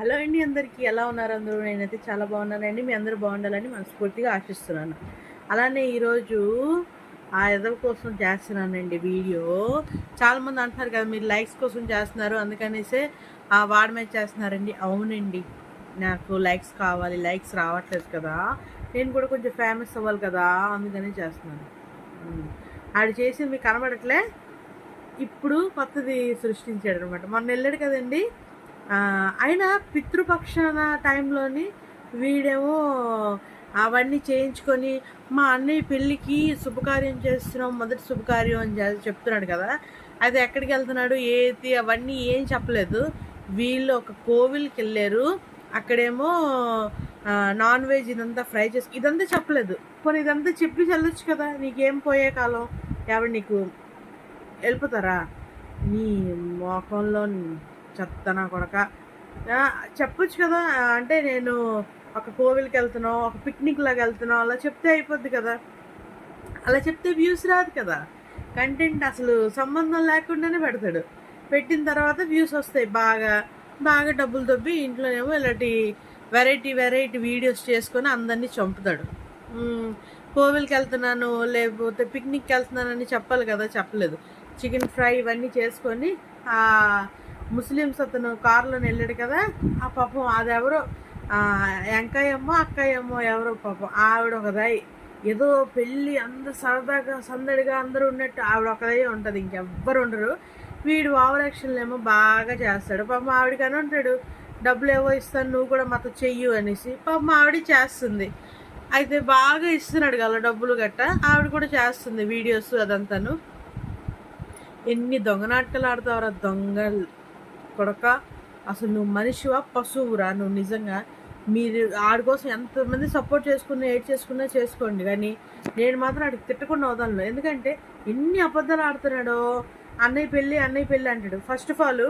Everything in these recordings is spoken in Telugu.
హలో అండి అందరికీ ఎలా ఉన్నారు అందరూ? నేనైతే చాలా బాగున్నానండి. మీ అందరూ బాగుండాలని మనస్ఫూర్తిగా ఆశిస్తున్నాను. అలానే ఈరోజు ఆ ఎదవ కోసం చేస్తున్నానండి వీడియో. చాలామంది అంటున్నారు కదా మీరు లైక్స్ కోసం చేస్తున్నారు. అందుకనేసే ఆ వాడి మీద చేస్తున్నారండి. అవునండి నాకు లైక్స్ కావాలి. లైక్స్ రావట్లేదు కదా. నేను కూడా కొంచెం ఫేమస్ అవ్వాలి కదా అందుకనే చేస్తున్నాను. ఆడు చేసి మీకు కనబడట్లే? ఇప్పుడు కొత్తది సృష్టించాడు అనమాట మొన్న వెళ్ళాడు కదండి? ఆయన పితృపక్షాన టైంలోని వీడేమో అవన్నీ చేయించుకొని మా అన్నయ్య పెళ్ళికి శుభకార్యం చేస్తున్నాం మొదటి శుభకార్యం అని చెప్తున్నాడు కదా. అది ఎక్కడికి వెళ్తున్నాడు? ఏది? అవన్నీ ఏం చెప్పలేదు. వీళ్ళు ఒక కోవిల్కి వెళ్ళారు. అక్కడేమో నాన్ వెజ్ ఇదంతా ఫ్రై చేసి ఇదంతా చెప్పలేదు. పోనీ ఇదంతా చెప్పి చెల్లొచ్చు కదా. నీకేం పోయే కాలం? ఎవరు నీకు వెళ్ళిపోతారా? నీ మోకంలో చెత్తనా కొడక చెప్పొచ్చు కదా అంటే నేను ఒక కోవిల్కి వెళ్తున్నాం ఒక పిక్నిక్ లాగా వెళ్తున్నాం అలా చెప్తే అయిపోద్ది కదా. అలా చెప్తే వ్యూస్ రాదు కదా. కంటెంట్ అసలు సంబంధం లేకుండానే పెడతాడు. పెట్టిన తర్వాత వ్యూస్ వస్తాయి బాగా బాగా డబ్బులు దొబ్బి ఇంట్లోనేమో ఇలాంటి వెరైటీ వెరైటీ వీడియోస్ చేసుకొని అందరినీ చంపుతాడు. కోవిల్కి వెళ్తున్నాను లేకపోతే పిక్నిక్కి వెళ్తున్నానని చెప్పాలి కదా చెప్పలేదు. చికెన్ ఫ్రై ఇవన్నీ చేసుకొని ముస్లిమ్స్ అతను కారులో వెళ్ళాడు కదా ఆ పాపం అది ఎవరో ఎంకాయమ్మో అక్కయ్యమ్మో ఎవరో పాపం. ఆవిడ ఒకదాయి ఏదో పెళ్ళి అందరు సరదాగా సందడిగా అందరూ ఉన్నట్టు ఆవిడ ఒకదే ఉంటుంది ఇంకెవ్వరు ఉండరు. వీడు ఓవరాక్షన్లు ఏమో బాగా చేస్తాడు. పాపం ఆవిడకని ఉంటాడు డబ్బులు ఏవో ఇస్తాను నువ్వు కూడా మాతో చెయ్యు అనేసి. పాపం ఆవిడ చేస్తుంది. అయితే బాగా ఇస్తున్నాడు కదా డబ్బులు గట్ట ఆవిడ కూడా చేస్తుంది వీడియోస్ అదంతాను. ఎన్ని దొంగ నాటకాలు ఆడతావరా దొంగలు. కొడక అసలు నువ్వు మనిషివా పశువురా? నువ్వు నిజంగా మీరు ఆడి కోసం ఎంతమంది సపోర్ట్ చేసుకున్నా ఏడ్ చేసుకున్నా చేసుకోండి. కానీ నేను మాత్రం ఆడికి తిట్టకుండా వదలను. ఎందుకంటే ఎన్ని అబద్ధాలు ఆడుతున్నాడో? అన్నయ్య పెళ్ళి అన్నయ్య పెళ్ళి అంటాడు. ఫస్ట్ ఆఫ్ ఆల్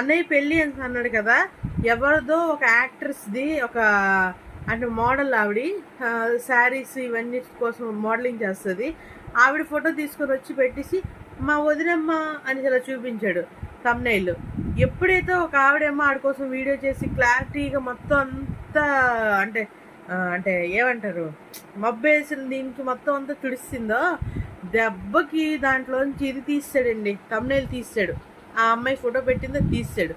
అన్నయ్య పెళ్ళి అని అన్నాడు కదా ఎవరిదో ఒక యాక్ట్రెస్ది ఒక అంటే మోడల్ ఆవిడ శారీస్ ఇవన్నీ కోసం మోడలింగ్ చేస్తుంది. ఆవిడ ఫోటో తీసుకొని వచ్చి పెట్టేసి మా వదినమ్మ అని ఇలా చూపించాడు. తమ్నైల్ ఎప్పుడైతే ఒక ఆవిడేమో ఆడి కోసం వీడియో చేసి క్లారిటీగా మొత్తం అంతా అంటే అంటే ఏమంటారు? మబ్బేసిన దీనికి మొత్తం అంతా తుడిసిందో దెబ్బకి దాంట్లోంచి ఇది తీస్తాడండి తమ్నైల్ తీస్తాడు. ఆ అమ్మాయి ఫోటో పెట్టిందో తీస్తాడు.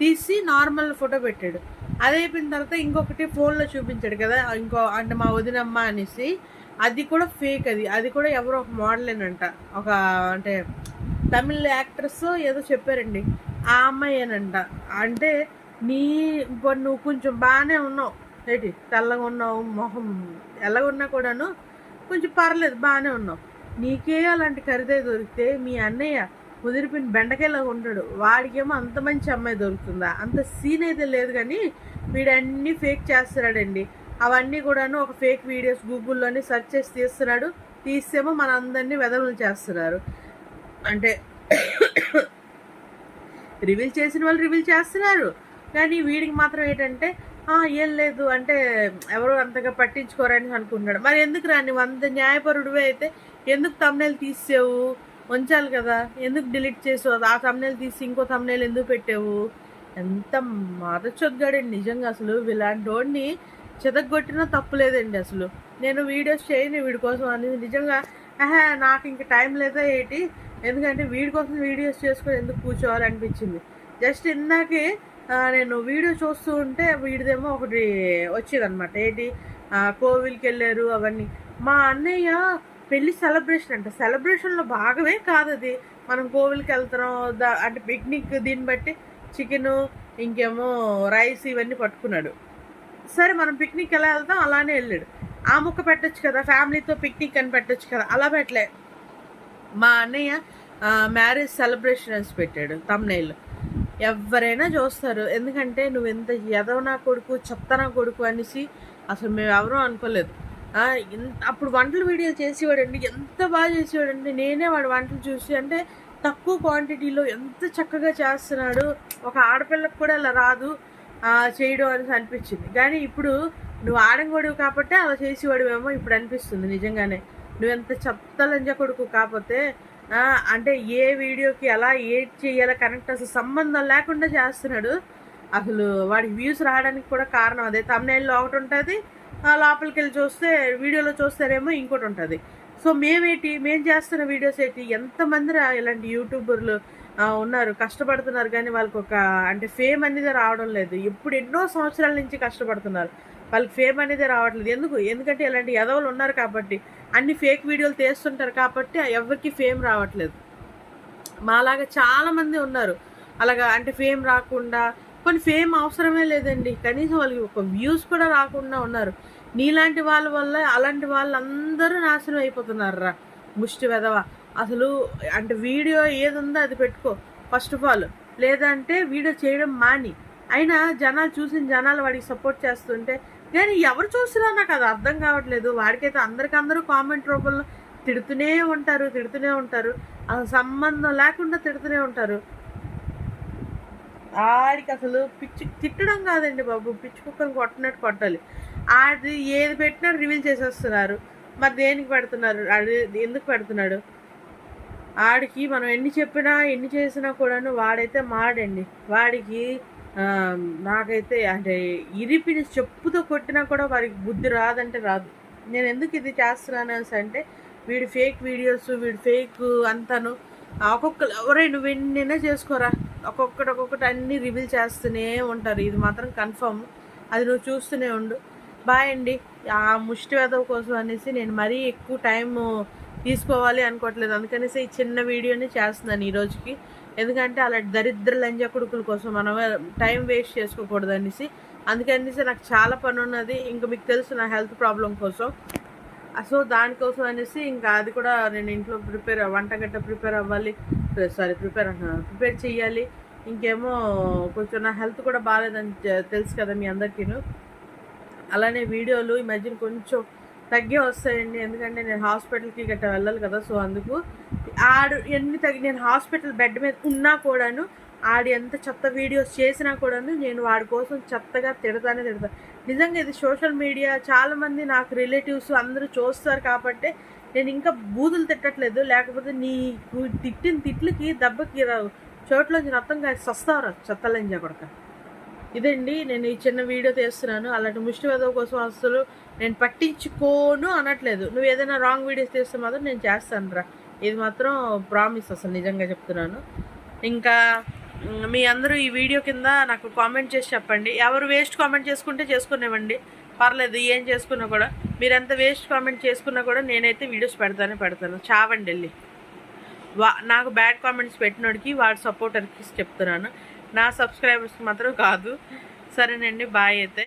తీసి నార్మల్ ఫోటో పెట్టాడు. అది అయిపోయిన తర్వాత ఇంకొకటి ఫోన్లో చూపించాడు కదా ఇంకో అంటే మా వదినమ్మ అనేసి. అది కూడా ఫేక్ అది. అది కూడా ఎవరో ఒక మోడలేనంట ఒక అంటే తమిళ యాక్ట్రెస్ ఏదో చెప్పారండి. ఆ అమ్మాయేనంట. అంటే నీ ఇప్పుడు నువ్వు కొంచెం బాగానే ఉన్నావు. ఏంటి? తెల్లగా ఉన్నావు మొహం ఎలాగున్నా కూడాను కొంచెం పర్లేదు బాగానే ఉన్నావు. నీకే అలాంటి ఖరీదై దొరికితే మీ అన్నయ్య కుదిరిపోయిన బెండకాయలాగా ఉంటాడు వాడికేమో అంత మంచి అమ్మాయి దొరుకుతుందా? అంత సీన్ అయితే లేదు కానీ వీడన్నీ ఫేక్ చేస్తున్నాడండి. అవన్నీ కూడాను ఒక ఫేక్ వీడియోస్ గూగుల్లోనే సెర్చ్ చేసి తీస్తున్నాడు. తీసేమో మన అందరినీ వెదవులు చేస్తున్నారు. అంటే రివీల్ చేసిన వాళ్ళు రివీల్ చేస్తున్నారు. కానీ వీడికి మాత్రం ఏంటంటే ఏం లేదు. అంటే ఎవరు అంతగా పట్టించుకోరని అనుకుంటున్నాడు. మరి ఎందుకు రాని వంద న్యాయపరుడువే న్యాయపరుడివే అయితే? ఎందుకు తమ్నేలు తీసావు ఉంచాలి కదా. ఎందుకు డిలీట్ చేసావు? ఆ తమ్నేలు తీసి ఇంకో తమ్నేలు ఎందుకు పెట్టావు? ఎంత మరచొద్దాడండి నిజంగా అసలు. ఇలాంటి వాడిని చెదగొట్టినా తప్పులేదండి అసలు. నేను వీడియోస్ చేయను వీడి కోసం. అనేది నిజంగా నాకు ఇంక టైం లేదా ఏంటి? ఎందుకంటే వీడి కోసం వీడియోస్ చేసుకొని ఎందుకు కూర్చోవాలనిపించింది. జస్ట్ ఇందాకే నేను వీడియో చూస్తూ ఉంటే వీడిదేమో ఒకటి వచ్చేదన్నమాట. ఏంటి? కోవిల్కి వెళ్ళారు అవన్నీ. మా అన్నయ్య పెళ్ళి సెలబ్రేషన్ అంట. సెలబ్రేషన్లో భాగమే కాదు అది మనం కోవిల్కి వెళ్తున్నాం దా- అంటే పిక్నిక్ దీన్ని బట్టి చికెను ఇంకేమో రైస్ ఇవన్నీ పట్టుకున్నాడు. సరే మనం పిక్నిక్ ఎలా వెళ్తాం? అలానే వెళ్ళాడు. ఆ ముక్క పెట్టొచ్చు కదా ఫ్యామిలీతో పిక్నిక్ అని పెట్టచ్చు కదా అలా పెట్టలే. మా అన్నయ్య మ్యారేజ్ సెలబ్రేషన్ అని పెట్టాడు తమ్నైల్ ఎవరైనా చూస్తారు ఎందుకంటే నువ్వు ఎంత ఎదవనా కొడుకు చెత్తనా కొడుకు అనేసి అసలు మేము ఎవరూ అనుకోలేదు ఇంత అప్పుడు వంటలు వీడియో చేసేవాడండి ఎంత బాగా చేసేవాడండి నేనే వాడు వంటలు చూసి అంటే తక్కువ క్వాంటిటీలో ఎంత చక్కగా చేస్తున్నాడు ఒక ఆడపిల్లకు కూడా అలా రాదు చేయడం అనేసి అనిపించింది. కానీ ఇప్పుడు నువ్వు ఆడంగోడివి కాబట్టి అలా చేసేవాడివేమో ఇప్పుడు అనిపిస్తుంది నిజంగానే. నువ్వు ఎంత చెత్త లంజ కొడుకు కాకపోతే అంటే ఏ వీడియోకి ఎలా ఏడ్ చేయాలో కనెక్ట్ అసలు సంబంధం లేకుండా చేస్తున్నాడు. అసలు వాడికి వ్యూస్ రావడానికి కూడా కారణం అదే. తమ్నైల్లో ఒకటి ఉంటుంది లోపలికి వెళ్ళి చూస్తే వీడియోలో చూస్తారేమో ఇంకోటి ఉంటుంది. సో మేమేటి మేము చేస్తున్న వీడియోస్ ఏంటి? ఎంతమందిరా ఇలాంటి యూట్యూబర్లు ఉన్నారు. కష్టపడుతున్నారు కానీ వాళ్ళకి ఒక అంటే ఫేమ్ అనేది రావడం లేదు. ఇప్పుడు ఎన్నో సంవత్సరాల నుంచి కష్టపడుతున్నారు. వాళ్ళకి ఫేమ్ అనేది రావట్లేదు. ఎందుకు? ఎందుకంటే ఇలాంటి ఎదవలు ఉన్నారు కాబట్టి అన్ని ఫేక్ వీడియోలు తీస్తుంటారు కాబట్టి ఎవరికి ఫేమ్ రావట్లేదు. మాలాగా చాలామంది ఉన్నారు. అలాగా అంటే ఫేమ్ రాకుండా కొన్ని ఫేమ్ అవసరమే లేదండి. కనీసం వాళ్ళకి ఒక వ్యూస్ కూడా రాకుండా ఉన్నారు. నీలాంటి వాళ్ళ వల్ల అలాంటి వాళ్ళందరూ నాశనం అయిపోతున్నారు రా ముష్టి వెదవ అసలు అంటే వీడియో ఏది ఉందో అది పెట్టుకో. ఫస్ట్ ఆఫ్ ఆల్ లేదంటే వీడియో చేయడం మాని. అయినా జనాలు చూసిన జనాలు వాడికి సపోర్ట్ చేస్తుంటే నేను ఎవరు చూసినా నాకు అది అర్థం కావట్లేదు. వాడికైతే అందరికందరూ కామెంట్ రూపంలో తిడుతూనే ఉంటారు తిడుతూనే ఉంటారు. అసలు సంబంధం లేకుండా తిడుతూనే ఉంటారు. ఆడికి అసలు పిచ్చి తిట్టడం కాదండి బాబు. పిచ్చి కుక్కలు కొట్టినట్టు కొట్టాలి. ఆడి ఏది పెట్టినా రివీల్ చేసేస్తున్నారు. మరి దేనికి పెడుతున్నారు? ఆడి ఎందుకు పెడుతున్నాడు? ఆడికి మనం ఎన్ని చెప్పినా ఎన్ని చేసినా కూడాను వాడైతే మాడండి. వాడికి నాకైతే అంటే ఇరిపిని చెప్పుతో కొట్టినా కూడా వాడికి బుద్ధి రాదంటే రాదు. నేను ఎందుకు ఇది చేస్తున్నాను అంటే వీడి ఫేక్ వీడియోస్ వీడి ఫేక్ అంతాను. ఒక్కొక్కరు ఎవరే నువ్వు ఎన్నైనా చేసుకోరా. ఒక్కొక్కటి ఒక్కొక్కటి అన్ని రివీల్ చేస్తూనే ఉంటారు. ఇది మాత్రం కన్ఫర్మ్. అది నువ్వు చూస్తూనే ఉండు. బాయ్ అండి. ఆ ముష్టి వేదవ కోసం అనేసి నేను మరీ ఎక్కువ టైం తీసుకోవాలి అనుకోవట్లేదు. అందుకనేసి ఈ చిన్న వీడియోని చేస్తున్నాను ఈ రోజుకి. ఎందుకంటే అలాంటి దరిద్ర లంజ కొడుకుల కోసం మనం టైం వేస్ట్ చేసుకోకూడదు అనేసి అందుకనేసి నాకు చాలా పని ఉన్నది ఇంకా మీకు తెలుసు నా హెల్త్ ప్రాబ్లం కోసం. సో దానికోసం అనేసి ఇంకా అది కూడా నేను ఇంట్లో ప్రిపేర్ వంట గట్ట ప్రిపేర్ అవ్వాలి. సారీ ప్రిపేర్ ప్రిపేర్ చేయాలి ఇంకేమో కొంచెం నా హెల్త్ కూడా బాగాలేదని తెలుసు కదా మీ అందరికీను. అలానే వీడియోలు ఈ మధ్యన కొంచెం తగ్గే వస్తాయండి. ఎందుకంటే నేను హాస్పిటల్కి గట్ట వెళ్ళాలి కదా సో అందుకు ఆడు ఎన్ని తగ్గి నేను హాస్పిటల్ బెడ్ మీద ఉన్నా కూడాను ఆడు ఎంత చెత్త వీడియోస్ చేసినా కూడాను నేను వాడి కోసం చెత్తగా తిడతానే తిడతాను నిజంగా ఇది సోషల్ మీడియా చాలామంది నాకు రిలేటివ్స్ అందరూ చూస్తారు కాబట్టి నేను ఇంకా బూతులు తిట్టట్లేదు. లేకపోతే నీ తిట్టిన తిట్లకి దెబ్బకి చోట్లోంచి రక్తం కాసి సస్తావరా చెత్తలని చెప్పడక ఇదండి నేను ఈ చిన్న వీడియో తీస్తున్నాను. అలాంటి ముష్టి వెదవ కోసం అసలు నేను పట్టించుకోను అనట్లేదు. నువ్వు ఏదైనా రాంగ్ వీడియోస్ తీస్తే మాత్రం నేను చేస్తాను రా. ఇది మాత్రం ప్రామిస్ అసలు నిజంగా చెప్తున్నాను. ఇంకా మీ అందరూ ఈ వీడియో కింద నాకు కామెంట్ చేసి చెప్పండి. ఎవరు వేస్ట్ కామెంట్ చేసుకుంటే చేసుకునేవ్వండి. పర్లేదు ఏం చేసుకున్నా కూడా. మీరు ఎంత వేస్ట్ కామెంట్ చేసుకున్నా కూడా నేనైతే వీడియోస్ పెడతానే పెడతాను. చావండి వెళ్ళి. వా నాకు బ్యాడ్ కామెంట్స్ పెట్టినోడికి వాడి సపోర్టర్కి చెప్తున్నాను. నా సబ్స్క్రైబర్స్ మాత్రం కాదు. సరేనండి బాయ్ అయితే.